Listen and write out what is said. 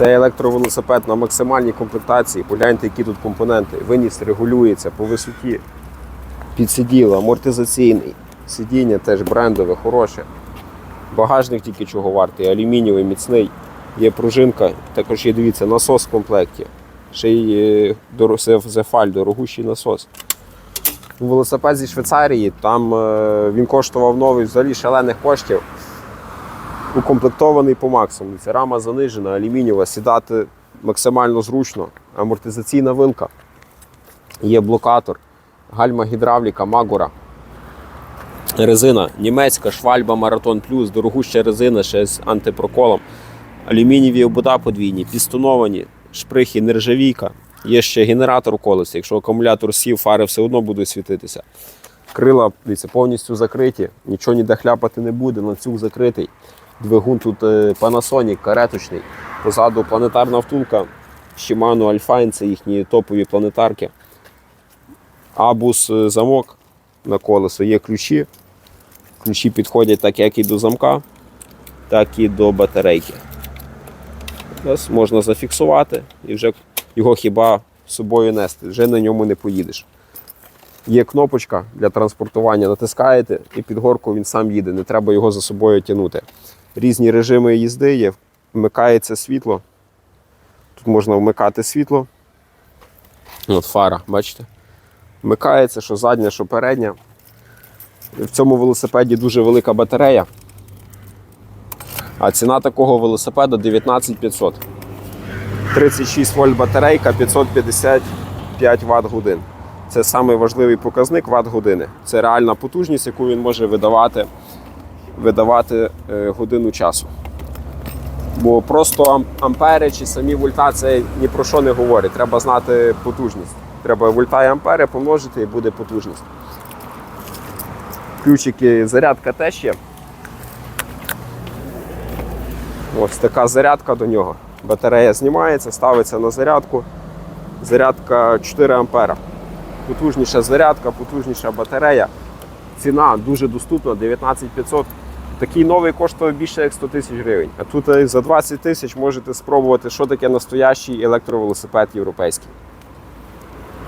Це електровелосипед на максимальній комплектації. Погляньте, які тут компоненти. Виніс регулюється по висоті. Підсиділо, амортизаційний. Сидіння теж брендове, хороше. Багажник тільки чого вартий, алюмінієвий, міцний. Є пружинка, також є, дивіться, насос в комплекті. Ще й е, Зефаль, дорогущий насос. Велосипед зі Швейцарії, там е, він коштував новий взагалі шалених коштів. Укомплектований по максимуму. Ця рама занижена, алюмінієва, сідати максимально зручно, амортизаційна вилка, є блокатор, гальма гідравліка, магура. Резина німецька, швальба Маратон Плюс, дорогуща резина ще з антипроколом. Алюмінієві обода подвійні, пістоновані, шприхи, нержавійка. Є ще генератор у. Якщо акумулятор сів, фари все одно будуть світитися. Крила повністю закриті, нічого ніде хляпати не буде, ланцюг закритий. Двигун тут е, Panasonic, кареточний. Позаду планетарна втулка. Shimano Alpine, це їхні топові планетарки. Абус е, замок на колесо, є ключі. Ключі підходять так як і до замка, так і до батарейки. Ось можна зафіксувати і вже його хіба з собою нести, вже на ньому не поїдеш. Є кнопочка для транспортування, натискаєте і під горку він сам їде, не треба його за собою тягнути. Різні режими їзди є, вмикається світло. Тут можна вмикати світло. От фара, бачите? Вмикається, що задня, що передня. В цьому велосипеді дуже велика батарея. А ціна такого велосипеда 19 500. 36 вольт батарейка, 555 Вт годин. Це найважливий показник Вт години. Це реальна потужність, яку він може видавати, видавати е, годину часу. Бо просто ампери чи самі вольта це ні про що не говорить. Треба знати потужність. Треба вольта і ампери помножити і буде потужність. Ключики, зарядка теж є. Ось така зарядка до нього. Батарея знімається, ставиться на зарядку. Зарядка 4 ампера. Потужніша зарядка, потужніша батарея. Ціна дуже доступна, 19 500. Такий новий коштує більше як 100 тисяч гривень. А тут е, за 20 тисяч можете спробувати, що таке настоящий електровелосипед європейський.